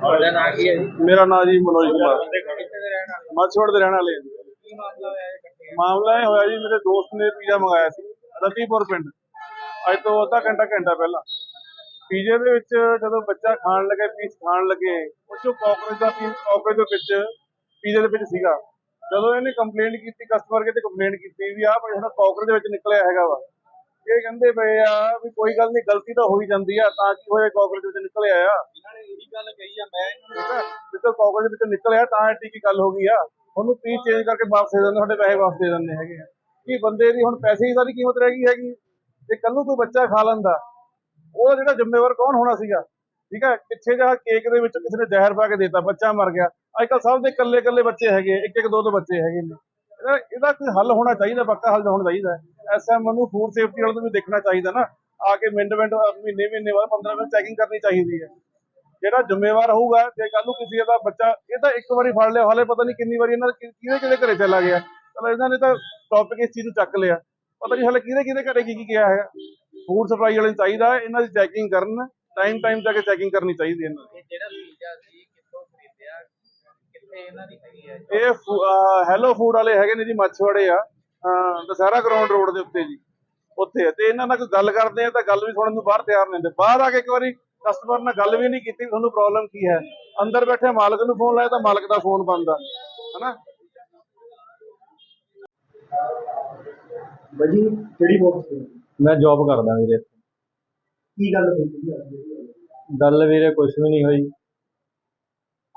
ਤੁਹਾਡਾ ਨਾਂ ਕੀ ਹੈ ਜੀ? ਮੇਰਾ ਨਾਮ ਜੀ ਮਨੋਜ ਕੁਮਾਰ। ਮਛੋੜ ਦੇ ਰਹਿਣ ਵਾਲੇ ਹਾਂ ਜੀ। ਮਾਮਲਾ ਇਹ ਇਕੱਠੇ? ਮਾਮਲਾ ਇਹ ਹੋਇਆ ਜੀ ਮੇਰੇ ਦੋਸਤ ਨੇ ਪੀਜ਼ਾ ਮੰਗਾਇਆ ਸੀ ਰਤੀਪੁਰ ਪਿੰਡ। ਅੱਜ ਤੋਂ ਅੱਧਾ ਘੰਟਾ ਘੰਟਾ ਪਹਿਲਾਂ। ਪੀਜ਼ੇ ਦੇ ਵਿੱਚ ਜਦੋਂ ਬੱਚਾ ਖਾਣ ਲੱਗੇ ਪੀਸ ਖਾਣ ਲੱਗੇ ਉਹ ਚੋਂ ਕਾਕਰੋਚ ਦਾ ਪੀਸ ਕਾਕਰੋਚ ਦੇ ਵਿੱਚ ਪੀਜ਼ੇ ਦੇ ਵਿੱਚ ਸੀਗਾ। ਜਦੋਂ ਇਹਨੇ ਕੰਪਲੇਂਟ ਕੀਤੀ ਕਸਟਮਰ ਕੇ ਤੇ ਕੰਪਲੇਂਟ ਕੀਤੀ ਵੀ ਆਹ ਭਾਈ ਸਾਡਾ ਕਾਕਰੋਚ ਦੇ ਵਿੱਚ ਨਿਕਲਿਆ ਹੈਗਾ ਵਾ। ਇਹ ਕਹਿੰਦੇ ਪਏ ਆ ਵੀ ਕੋਈ ਗੱਲ ਨਹੀਂ ਗਲਤੀ ਤਾਂ ਹੋਈ ਜਾਂਦੀ ਆ ਤਾਂ ਕੀ ਹੋਇਆ ਕਾਕਰੋਚ ਵਿੱਚ ਨਿਕਲਿਆ ਆ? ਇਹਨਾਂ ਨੇ ਇਹੀ ਗੱਲ ਕਹੀ ਆ ਮੈਂ ਠੀਕ ਹੈ ਜਿੱਦੋਂ ਕਾਕਰੋਚ ਵਿੱਚ ਨਿਕਲਿਆ ਤਾਂ ਐਡੀ ਕੀ ਗੱਲ ਹੋ ਗਈ ਆ? ਉਹਨੂੰ ਪੀਸ ਚੇਂਜ ਕਰਕੇ ਵਾਪਸ ਦੇ ਦਿੰਦੇ ਤੁਹਾਡੇ ਪੈਸੇ ਵਾਪਸ ਦੇ ਦਿੰਦੇ ਹੈਗੇ ਆ। ਕੀ ਬੰਦੇ ਦੀ ਹੁਣ ਪੈਸੇ ਦੀ ਸਾਰੀ ਕੀਮਤ ਰਹਿ ਗਈ ਹੈਗੀ। ਤੇ ਕੱਲ ਨੂੰ ਕੋਈ ਬੱਚਾ ਖਾ ਲੈਂਦਾ ਉਹ ਜਿਹੜਾ ਜ਼ਿੰਮੇਵਾਰ ਕੌਣ ਹੋਣਾ ਸੀਗਾ? ਠੀਕ ਹੈ ਪਿੱਛੇ ਜਿਹਾ ਕੇਕ ਦੇ ਵਿੱਚ ਕਿਸੇ ਨੇ ਜ਼ਹਿਰ ਪਾ ਕੇ ਦੇਤਾ ਬੱਚਾ ਮਰ ਗਿਆ। ਅੱਜ ਕੱਲ ਸਭ ਦੇ ਇਕੱਲੇ ਇਕੱਲੇ ਬੱਚੇ ਹੈਗੇ ਇੱਕ ਇੱਕ ਦੋ ਦੋ ਬੱਚੇ ਹੈਗੇ ਨੇ। ਇਹਦਾ ਇਹਦਾ ਕੋਈ ਹੱਲ ਹੋਣਾ ਚਾਹੀਦਾ, ਪੱਕਾ ਹੱਲ ਹੋਣਾ ਚਾਹੀਦਾ। ਐਸਐਮ ਨੂੰ ਫੂਡ ਸੇਫਟੀ ਵਾਲੇ ਨੂੰ ਵੀ ਦੇਖਣਾ ਚਾਹੀਦਾ ਨਾ। ਆ ਕੇ ਮਿੰਟ ਮਿੰਟ, ਮਹੀਨੇ ਮਹੀਨੇ ਬਾਅਦ 15 ਮਿੰਟ ਚੈਕਿੰਗ ਕਰਨੀ ਚਾਹੀਦੀ ਹੈ। ਜਿਹੜਾ ਜ਼ਿੰਮੇਵਾਰ ਹੋਊਗਾ, ਜੇ ਕੱਲ ਨੂੰ ਕਿਸੇ ਦਾ ਬੱਚਾ, ਇਹ ਤਾਂ ਇੱਕ ਵਾਰੀ ਫੜ ਲਿਆ, ਹਾਲੇ ਪਤਾ ਨਹੀਂ ਕਿੰਨੀ ਵਾਰੀ ਇਹਨਾਂ ਕਿਹਦੇ ਕਿਹਦੇ ਘਰੇ ਚਲਾ ਗਿਆ। ਚਲੋ ਇਹਨਾਂ ਨੇ ਤਾਂ ਟੌਪਿਕ ਇਸ ਚੀਜ਼ ਨੂੰ ਚੱਕ ਲਿਆ। ਪਤਾ ਨਹੀਂ ਹਾਲੇ ਕਿਹਦੇ ਕਿਹਦੇ ਘਰੇ ਕੀ ਕੀ ਗਿਆ ਹੈਗਾ। ਫੂਡ ਸਪਲਾਈ ਵਾਲੇ ਨੂੰ ਚਾਹੀਦਾ, ਇਹਨਾਂ ਦੀ ਚੈਕਿੰਗ ਕਰਨ ਟਾਈਮ ਟਾਈਮ ਤੱਕ ਚੈਕਿੰਗ ਕਰਨੀ ਚਾਹੀਦੀ ਹੈ ਇਹਨਾਂ ਦੀ। ਜਿਹੜਾ ਪੀਜ਼ਾ ਸੀ ਕਿੱਥੋਂ ਖਰੀਦਿਆ ਕਿੱਥੇ ਇਹਨਾਂ ਦੀ ਹੈਗੀ ਹੈ ਇਹ ਹੈਲੋ ਫੂਡ ਵਾਲੇ ਹੈਗੇ ਨੇ ਜੀ ਮੱਛਵਾੜੇ ਆ। ਦਸਹਿਰਾ ਗਰਾਊਂਡ ਰੋਡ ਦੇ ਉੱਤੇ ਜੀ ਉੱਥੇ। ਤੇ ਇਹਨਾਂ ਨਾਲ ਕੋਈ ਗੱਲ ਕਰਦੇ ਆ ਤਾਂ ਗੱਲ ਵੀ ਸੁਣਨ ਨੂੰ ਬਾਹਰ ਤਿਆਰ ਨਹੀਂ ਹੁੰਦੇ। ਬਾਹਰ ਆ ਕੇ ਇੱਕ ਵਾਰੀ ਕਸਟਮਰ ਨਾਲ ਗੱਲ ਵੀ ਨਹੀਂ ਕੀਤੀ ਤੁਹਾਨੂੰ ਪ੍ਰੋਬਲਮ ਕੀ ਹੈ? ਅੰਦਰ ਬੈਠੇ ਮਾਲਕ ਨੂੰ ਫੋਨ ਲਾਇਆ ਤਾਂ ਮਾਲਕ ਦਾ ਫੋਨ ਬੰਦ ਆ। ਹਨਾ? ਬਾਜੀ ਕਿਹੜੀ ਬੋਕਸ ਮੈਂ ਜੌਬ ਕਰਦਾ ਵੀਰੇ। ਕੀ ਗੱਲ ਹੋਈ? ਗੱਲ ਵੀਰੇ ਕੁਝ ਵੀ ਨਹੀਂ ਹੋਈ।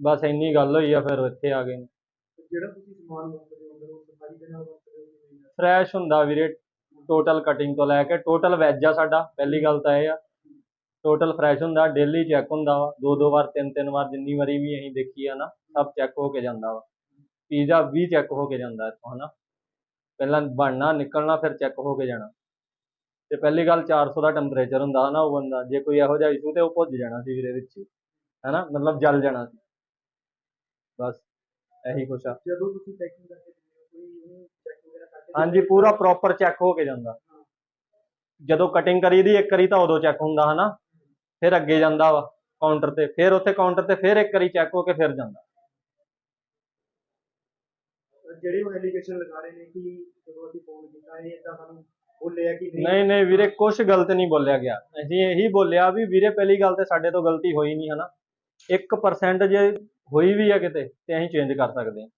ਬਸ ਇੰਨੀ ਗੱਲ ਹੋਈ ਆ ਫਿਰ ਇੱਥੇ ਆ ਗਏ ਜਿਹੜਾ ਤੁਸੀਂ ਸਮਾਨ ਵਰਤਦੇ ਹੋ ਅੰਦਰ ਉਹ ਸਫ਼ਾਈ ਦੇ ਨਾਲ ਵਰਤਦੇ ਹੋ ਕਿ ਨਹੀਂ? ਫਰੈਸ਼ ਹੁੰਦਾ ਵੀਰੇ ਟੋਟਲ ਕਟਿੰਗ ਤੋਂ ਲੈ ਕੇ ਟੋਟਲ ਵੈਜ ਆ ਸਾਡਾ ਪਹਿਲੀ ਗੱਲ ਤਾਂ ਇਹ ਆ। ਟੋਟਲ ਫਰੈਸ਼ ਹੁੰਦਾ ਡੇਲੀ ਚੈੱਕ ਹੁੰਦਾ ਵਾ। ਦੋ ਦੋ ਵਾਰ ਤਿੰਨ ਤਿੰਨ ਵਾਰ ਜਿੰਨੀ ਵਾਰੀ ਵੀ ਅਸੀਂ ਦੇਖੀ ਆ ਨਾ ਸਭ ਚੈੱਕ ਹੋ ਕੇ ਜਾਂਦਾ ਵਾ। ਪੀਜ਼ਾ ਵੀ ਚੈੱਕ ਹੋ ਕੇ ਜਾਂਦਾ ਇੱਥੋਂ ਹਨਾ। ਪਹਿਲਾਂ ਬਣਨਾ ਨਿਕਲਣਾ ਫਿਰ ਚੈੱਕ ਹੋ ਕੇ ਜਾਣਾ। ਤੇ ਪਹਿਲੀ ਗੱਲ 400 ਦਾ ਟੈਂਪਰੇਚਰ ਹੁੰਦਾ ਹਨਾ ਉਹ ਬੰਦਾ ਜੇ ਕੋਈ ਇਹੋ ਜਿਹਾ ਇਸ਼ੂ ਤੇ ਉਹ ਭੁੱਜ ਜਾਣਾ ਸੀ ਵੀਰੇ ਵਿੱਚ ਹੀ, ਹਨਾ। ਮਤਲਬ ਜਲ ਜਾਣਾ ਸੀ। ਬਸ ਇਹੀ ਕੁਛ ਆ। ਜਦੋਂ ਤੁਸੀਂ ਪੈਕਿੰਗ ਕਰਕੇ ਦਿੰਦੇ ਹੋ ਕੋਈ ਉਹਨੂੰ ਚੈੱਕ ਵਗੈਰਾ ਕਰਕੇ ਹਾਂਜੀ ਪੂਰਾ ਪ੍ਰੋਪਰ ਚੈੱਕ ਹੋ ਕੇ ਜਾਂਦਾ। ਜਦੋਂ ਕਟਿੰਗ ਕਰੀ ਦੀ ਇੱਕ ਵਾਰੀ ਤਾਂ ਉਦੋਂ ਚੈੱਕ ਹੁੰਦਾ ਹਨਾ? ਫਿਰ ਅੱਗੇ ਜਾਂਦਾ ਵਾ ਕਾਊਂਟਰ ਤੇ। ਫਿਰ ਉੱਥੇ ਕਾਊਂਟਰ ਤੇ ਫਿਰ ਇੱਕ ਵਾਰੀ ਚੈੱਕ ਹੋ ਕੇ ਫਿਰ ਜਾਂਦਾ। ਜਿਹੜੇ ਉਹ ਐਲੀਗੇਸ਼ਨ ਲਗਾ ਰਹੇ ਨੇ ਕਿ ਜਦੋਂ ਅਸੀਂ ਫੋਨ ਕੀਤਾ ਇਹ ਇਦਾਂ ਸਾਨੂੰ ਬੋਲਿਆ ਕਿ ਨਹੀਂ? ਨਹੀਂ ਨਹੀਂ ਵੀਰੇ ਕੁਝ ਗਲਤ ਨਹੀਂ ਬੋਲਿਆ ਗਿਆ। ਅਸੀਂ ਇਹੀ ਬੋਲਿਆ ਵੀ ਵੀਰੇ ਪਹਿਲੀ ਗੱਲ ਤੇ ਸਾਡੇ ਤੋਂ ਗਲਤੀ ਹੋਈ ਨਹੀਂ ਹਨਾ? 1% ਜੇ ਹੋਈ ਵੀ ਆ ਕਿਤੇ ਤੇ ਅਸੀਂ ਚੇਂਜ ਕਰ ਸਕਦੇ ਹਾਂ।